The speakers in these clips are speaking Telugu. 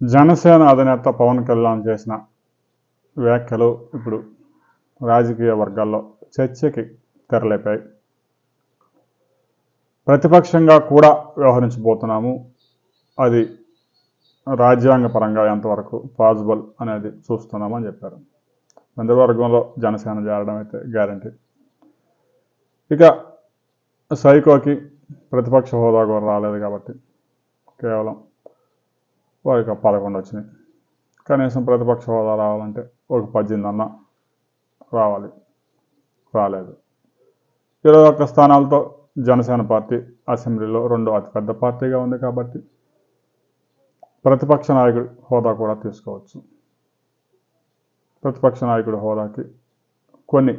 జనసేన అధినేత పవన్ కళ్యాణ్ చేసిన వ్యాఖ్యలు ఇప్పుడు రాజకీయ వర్గాల్లో చర్చకి తెరలేపాయి. ప్రతిపక్షంగా కూడా వ్యవహరించబోతున్నాము. అది రాజ్యాంగపరంగా ఎంతవరకు పాసిబుల్ అనేది చూస్తున్నామని చెప్పారు. మంత్రివర్గంలో జనసేన చేరడం అయితే గ్యారంటీ. ఇక సైకోకి ప్రతిపక్ష హోదా కూడా రాలేదు కాబట్టి కేవలం వారికి పదకొండు వచ్చినాయి. కనీసం ప్రతిపక్ష హోదా రావాలంటే ఒక పద్దెనిమిది అన్న రావాలి. రాలేదు. ఇరవై ఒక్క స్థానాలతో జనసేన పార్టీ అసెంబ్లీలో రెండో అతిపెద్ద పార్టీగా ఉంది కాబట్టి ప్రతిపక్ష నాయకుడు హోదా కూడా తీసుకోవచ్చు. ప్రతిపక్ష నాయకుడి హోదాకి కొన్ని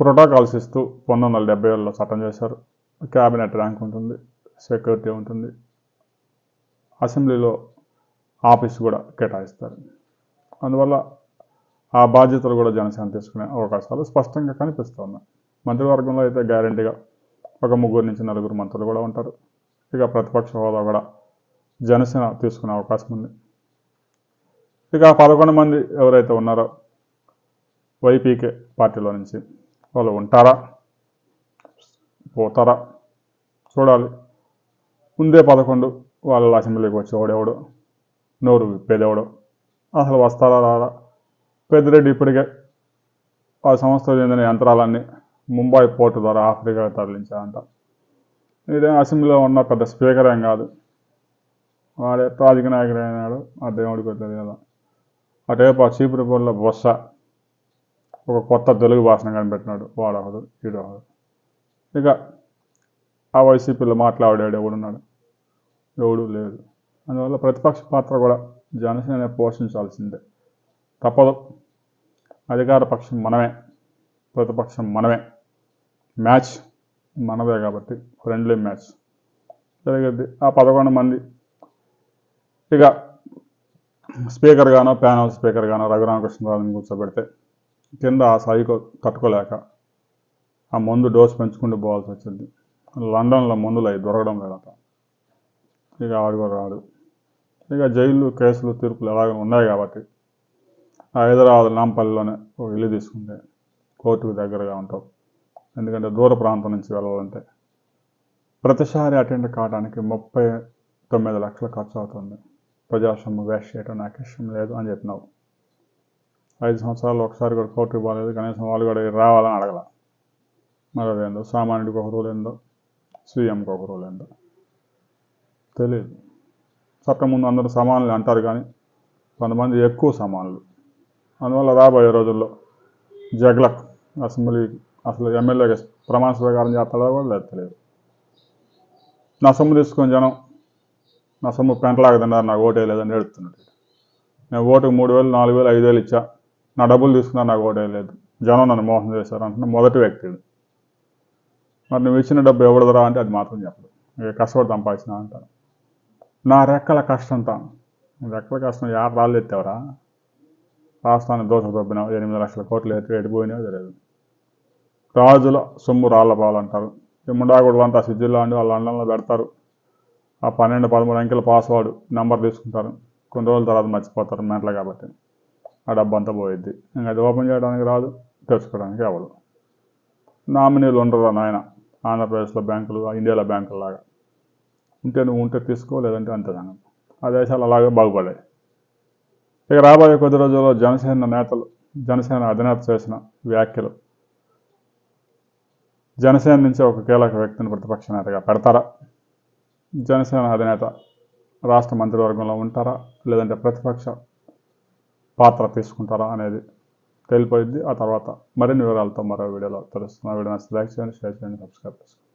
ప్రోటోకాల్స్ ఇస్తూ పంతొమ్మిది వందల డెబ్బై ఏళ్ళలో చట్టం చేశారు. క్యాబినెట్ ర్యాంక్ ఉంటుంది సెక్యూరిటీ ఉంటుంది అసెంబ్లీలో ఆఫీస్ కూడా కేటాయిస్తారు. అందువల్ల ఆ బాధ్యతలు కూడా జనసేన తీసుకునే అవకాశాలు స్పష్టంగా కనిపిస్తూ ఉన్నాయి. మంత్రివర్గంలో అయితే గ్యారంటీగా ఒక ముగ్గురు నుంచి నలుగురు మంత్రులు కూడా ఉంటారు. ఇక ప్రతిపక్ష హోదా కూడా జనసేన తీసుకునే అవకాశం ఉంది. ఇక పదకొండు మంది ఎవరైతే ఉన్నారో వైపీకే పార్టీలో నుంచి వాళ్ళు ఉంటారా? పోతారా? చూడాలి. ముందే పదకొండు వాళ్ళ అసెంబ్లీకి వచ్చి నోరు విప్పేదేవడు. అసలు వస్తారా రారా? పెద్దిరెడ్డి ఇప్పటికే ఆ సంస్థకు చెందిన యంత్రాలన్నీ ముంబై పోర్టు ద్వారా ఆఫ్రికా తరలించారంట. ఇదే అసెంబ్లీలో ఉన్న పెద్ద స్పీకర్ ఏం కాదు. వాడే రాజకీయ నాయకుడు అయినాడు ఆ దేవుడికి తెలియదు కదా అటేపు ఆ రిపోర్ట్లో బొస్స ఒక కొత్త తెలుగు భాషను కనిపెట్టినాడు వాడొకడు ఈడొకడు ఇక ఆ వైసీపీలో మాట్లాడాడు ఎవడున్నాడు? ఎవడు లేదు అందువల్ల ప్రతిపక్ష పాత్ర కూడా జనసేన పోషించాల్సిందే. తప్పదు. అధికార పక్షం మనమే. ప్రతిపక్షం మనమే. మ్యాచ్ మనదే కాబట్టి ఫ్రెండ్లీ మ్యాచ్. జరిగింది ఆ పదకొండు మంది. ఇక స్పీకర్ గానో ప్యానల్ స్పీకర్ గానో రఘురామకృష్ణరాజుని కూర్చోబెడితే కింద ఆ సైకో తట్టుకోలేక ఆ మందు డోస్ పెంచుకుంటూ పోవాల్సి వచ్చింది. లండన్లో మందులు అవి దొరకడం లేదట ఇక ఆడు కూడా రాడు. ఇక జైలు కేసులు తీర్పులు ఎలాగ ఉన్నాయి కాబట్టి. హైదరాబాద్ నాంపల్లిలోనే ఒక ఇల్లు తీసుకుంటే కోర్టుకు దగ్గరగా ఉంటాం ఎందుకంటే దూర ప్రాంతం నుంచి వెళ్ళాలంటే. ప్రతిసారి అటెండ్ కావడానికి ముప్పై తొమ్మిది లక్షలు ఖర్చు అవుతుంది. ప్రజాస్వామ్యం వేస్ట్ చేయడం నాకు ఇష్టం లేదు అని చెప్పినావు. ఐదు సంవత్సరాలు ఒకసారి కూడా కోర్టుకు పోలేదు. కనీసం వాళ్ళు కూడా రావాలని అడగల. మరి అదేందో సామాన్యుడికి ఒక రూల్ ఏందో? సీఎంకి ఒక రూల్ ఏందో? తెలియదు చట్టం ముందు అందరూ సమానులు అంటారు కానీ కొంతమంది ఎక్కువ సమానులు. అందువల్ల రాబోయే రోజుల్లో జగ్లక్ అసెంబ్లీ అసలు ఎమ్మెల్యేగా ప్రమాణ స్వీకారం చేస్తాడో కూడా లేదు తెలియదు. నా సొమ్ము తీసుకొని జనం నా సొమ్ము పెంటలాగా తిన్నారు నాకు ఓటే లేదని ఏడుతున్నాడు నేను ఓటుకు మూడు వేలు నాలుగు వేలు ఐదు వేలు ఇచ్చా. నా డబ్బులు తీసుకున్నారు నాకు ఓటే లేదు. జనం నన్ను మోసం చేశారు అంటున్న మొదటి వ్యక్తి మరి నువ్వు ఇచ్చిన డబ్బు ఎవడదరా అంటే అది మాత్రం చెప్పదు ఇక కష్టపడి సంపాదించిన అంటాను నా రెక్కల కష్టంతా రెక్కల కష్టం యాడ రాళ్ళు ఎత్తావరా? రాష్ట్రాన్ని దోష దొబ్బినావు ఎనిమిది లక్షల కోట్లు ఎత్తి ఎడిపోయినాయో తెలియదు రాజుల సొమ్ము రాళ్ళ పాలంటారు. ఈ ముండాగుడులు అంతా సిజ్జిల్లో అండి వాళ్ళు లండన్లో పెడతారు. ఆ పన్నెండు పదమూడు అంకెల పాస్వర్డ్ నెంబర్ తీసుకుంటారు. కొన్ని రోజుల తర్వాత మర్చిపోతారు మెంటలు కాబట్టి. ఆ డబ్బు అంతా పోయిద్ది. ఇంకా అది ఓపెన్ చేయడానికి రాదు తెచ్చుకోవడానికి అవ్వదు నామినీలు ఉండరు నాయన? ఆంధ్రప్రదేశ్లో బ్యాంకులు ఇండియాలో బ్యాంకుల లాగా ఉంటే నువ్వు ఉంటే తీసుకో లేదంటే అంతే సంగతి ఆ దేశాలు అలాగే బాగుపడాయి. ఇక రాబోయే కొద్ది రోజుల్లో జనసేన నేతలు జనసేన అధినేత చేసిన వ్యాఖ్యలు. జనసేన నుంచి ఒక కీలక వ్యక్తిని ప్రతిపక్ష నేతగా పెడతారా? జనసేన అధినేత రాష్ట్ర మంత్రివర్గంలో ఉంటారా? లేదంటే ప్రతిపక్ష పాత్ర తీసుకుంటారా అనేది తెలిపోయింది ఆ తర్వాత మరిన్ని వివరాలతో మరో వీడియోలో తెలుస్తున్న వీడియో నచ్చితే లైక్ చేయండి షేర్ చేయండి సబ్స్క్రైబ్ చేసుకోండి.